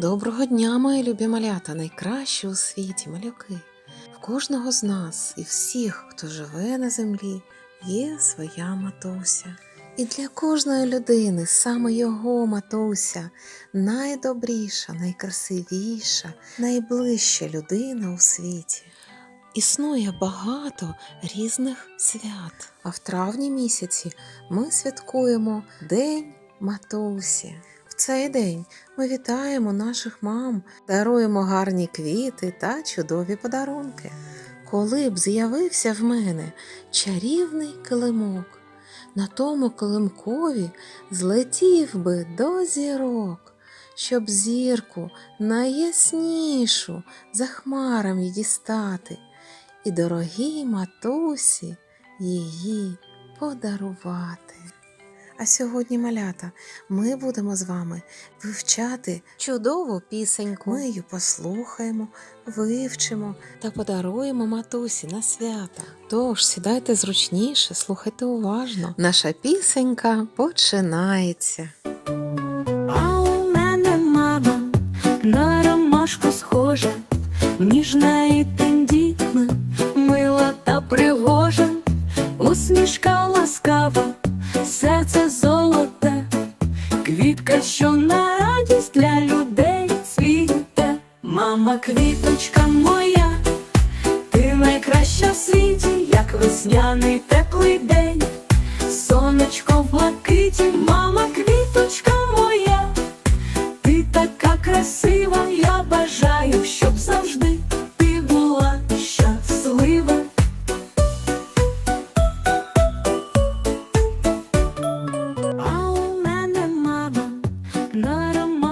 Доброго дня, мої любі малята, найкращі у світі малюки. В кожного з нас і всіх, хто живе на землі, є своя матуся. І для кожної людини саме його матуся найдобріша, найкрасивіша, найближча людина у світі. Існує багато різних свят. А в травні місяці ми святкуємо День матусі. Цей день ми вітаємо наших мам, даруємо гарні квіти та чудові подарунки. Коли б з'явився в мене чарівний килимок, на тому килимкові злетів би до зірок, щоб зірку найяснішу за хмарами дістати, і дорогій матусі її подарувати. А сьогодні, малята, ми будемо з вами вивчати чудову пісеньку. Ми її послухаємо, вивчимо та подаруємо матусі на свята. Тож сідайте зручніше, слухайте уважно. Наша пісенька починається. А у мене мама на ромашку схожа, ніжна і тендітна, мила та пригожа, усмішка ласкава, що на радість для людей цвіте. Мама, квіточка моя, ти найкраща в світі, як весняний теплий день. Сонечко в блакиті, мама, квіточка моя, ти така красива, я бажаю,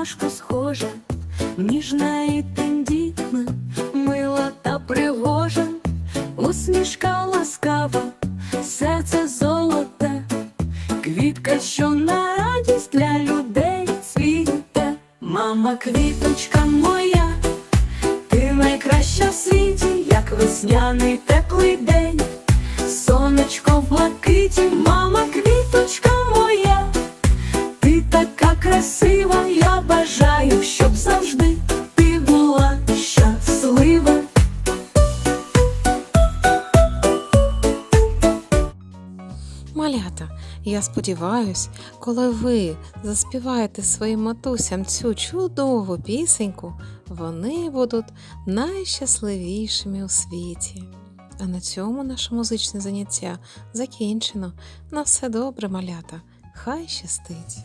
ромашку схожа, ніжна і тендітна, мила та пригожа, усмішка ласкава, серце золоте, квітка, що на радість для людей цвіте. Мама, квіточка моя, ти найкраща в світі, як весняний теплий день. Сонечко в блакиті, Малята, я сподіваюсь, коли ви заспіваєте своїм матусям цю чудову пісеньку, вони будуть найщасливішими у світі. А на цьому наше музичне заняття закінчено. На все добре, малята. Хай щастить!